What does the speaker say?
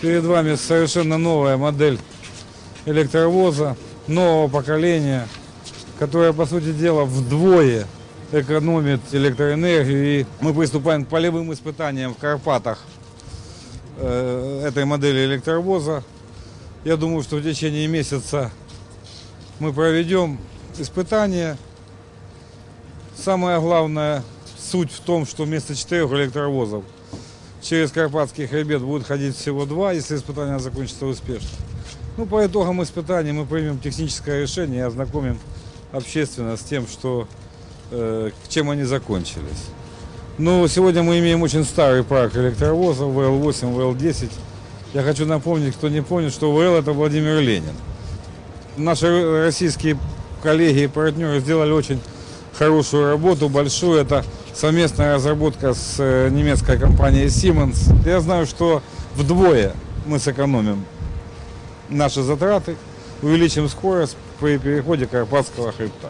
Перед вами совершенно новая модель электровоза нового поколения, которая, по сути дела, вдвое экономит электроэнергию. И мы приступаем к полевым испытаниям в Карпатах э, этой модели электровоза. Я думаю, что в течение месяца мы проведем испытания. Самое главное, суть в том, что вместо четырех электровозов через Карпатский хребет будет ходить всего два, если испытания закончатся успешно. Ну, по итогам испытаний мы примем техническое решение и ознакомим общественность с тем, что, э, чем они закончились. Но сегодня мы имеем очень старый парк электровозов ВЛ-8, ВЛ-10. Я хочу напомнить, кто не помнит, что ВЛ это Владимир Ленин. Наши российские коллеги и партнеры сделали очень хорошую работу, большую. Это совместная разработка с э, немецкой компанией Siemens. Я знаю, что вдвое мы сэкономим наши затраты, увеличим скорость при переходе Карпатского хребта.